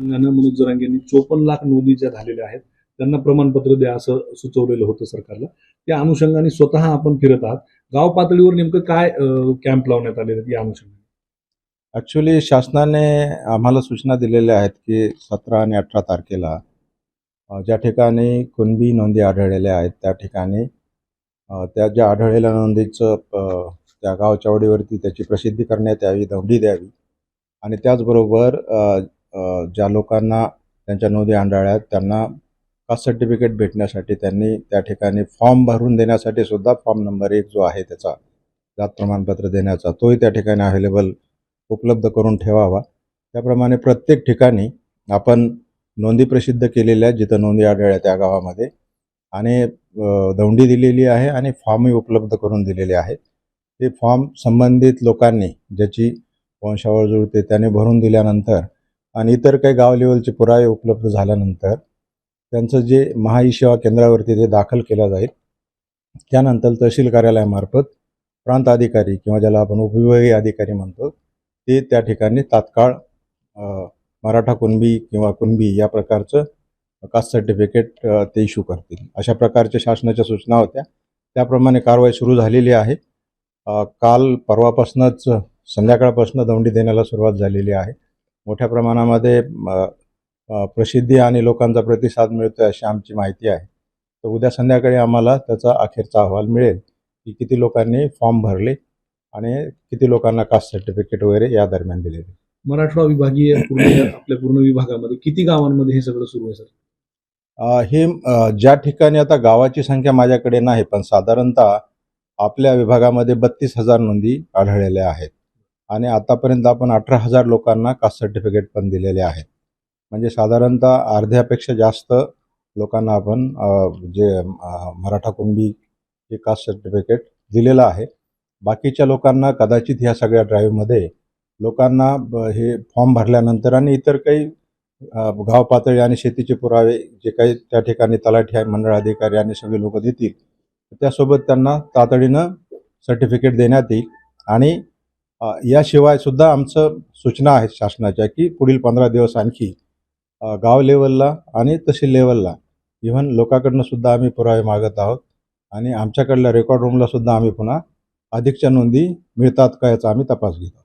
नाना मनोज जरांगे यांनी चोपन्न लाख नोंदी ज्या झालेल्या आहेत त्यांना प्रमाणपत्र द्या असं सुचवलेलं होतं सरकारला. त्या अनुषंगाने स्वतः आपण फिरत आहात. गाव पातळीवर नेमकं काय कॅम्प लावण्यात आलेले आहेत या अनुषंगाने? ॲक्च्युली शासनाने आम्हाला सूचना दिलेल्या आहेत की सतरा आणि अठरा तारखेला ज्या ठिकाणी कुणबी नोंदी आढळलेल्या आहेत त्या ठिकाणी त्या ज्या आढळलेल्या नोंदीचं त्या गावच्या चावडीवरती त्याची प्रसिद्धी करण्यात यावी दौंडी द्यावी. आणि त्याचबरोबर ज्या लोकांना त्यांच्या नोंदी आढळल्यात त्यांना कास्ट सर्टिफिकेट भेटण्यासाठी त्यांनी त्या ठिकाणी फॉर्म भरून देण्यासाठी सुद्धा फॉर्म नंबर एक जो आहे त्याचा जात प्रमाणपत्र देण्याचा तोही त्या ठिकाणी अवेलेबल उपलब्ध करून ठेवावा. त्याप्रमाणे प्रत्येक ठिकाणी आपण नोंदी प्रसिद्ध केलेल्या जिथं नोंदी आढळल्या त्या गावामध्ये आणि दौंडी दिलेली आहे आणि फॉर्मही उपलब्ध करून दिलेले आहे ते फॉर्म संबंधित लोकांनी ज्याची वंशावळ जुळते त्याने भरून दिल्यानंतर आणि इतर काही गाव लेवलचे पुरावे उपलब्ध झाल्यानंतर त्यांचं जे महाई सेवा केंद्रावरती ते दाखल केलं जाईल त्यानंतर तहसील कार्यालयामार्फत प्रांत अधिकारी किंवा ज्याला आपण उपविभागीय अधिकारी म्हणतो ते त्या ठिकाणी तात्काळ मराठा कुणबी किंवा कुणबी या प्रकारचं कास्ट सर्टिफिकेट ते इश्यू करतील. अशा प्रकारच्या शासनाच्या सूचना होत्या. त्याप्रमाणे कारवाई सुरू झालेली आहे. काल परवापासूनच संध्याकाळपासून दौंडी देण्याला सुरुवात झालेली आहे. मोठ्या प्रमाणामध्ये प्रसिद्धी आणि लोकांचा प्रतिसाद मिळतो अशी आमची माहिती आहे. तर उद्या संध्याकाळी आम्हाला त्याचा अखेरचा अहवाल मिळेल की किती लोकांनी फॉर्म भरले आणि किती लोकांना कास्ट सर्टिफिकेट वगैरे या दरम्यान दिलेले. मराठवाडा विभागीय पूर्ण आपल्या पूर्ण विभागामध्ये किती गावांमध्ये हे सगळं सुरू आहे सर? हे ज्या ठिकाणी आता गावाची संख्या माझ्याकडे नाही पण साधारणतः आपल्या विभागामध्ये बत्तीस हजार नोंदी आढळलेल्या आहेत. आणि आतापर्यंत आपण अठरा हजार लोकांना कास्ट सर्टिफिकेट पण दिलेले आहेत. म्हणजे साधारणतः अर्ध्यापेक्षा जास्त लोकांना आपण जे मराठा कुणबी हे कास्ट सर्टिफिकेट दिलेलं आहे. बाकीच्या लोकांना कदाचित ह्या सगळ्या ड्राईव्हमध्ये लोकांना ब- हे फॉर्म भरल्यानंतर आणि इतर काही गाव पातळी आणि शेतीचे पुरावे जे काही त्या ठिकाणी तलाठी आणि मंडळ अधिकारी आणि सगळे लोक देतील त्यासोबत त्यांना तातडीनं सर्टिफिकेट देण्यात येईल आणि याशिवाय सुद्धा आमचं सूचना आहेत शासनाच्या की पुढील पंधरा दिवस आणखी गाव लेवलला आणि तहसील लेवलला इव्हन लोकांकडनं सुद्धा आम्ही पुरावे मागत आहोत आणि आमच्याकडल्या रेकॉर्ड रूमला सुद्धा आम्ही पुन्हा अधिकच्या नोंदी मिळतात का याचा आम्ही तपास घेतो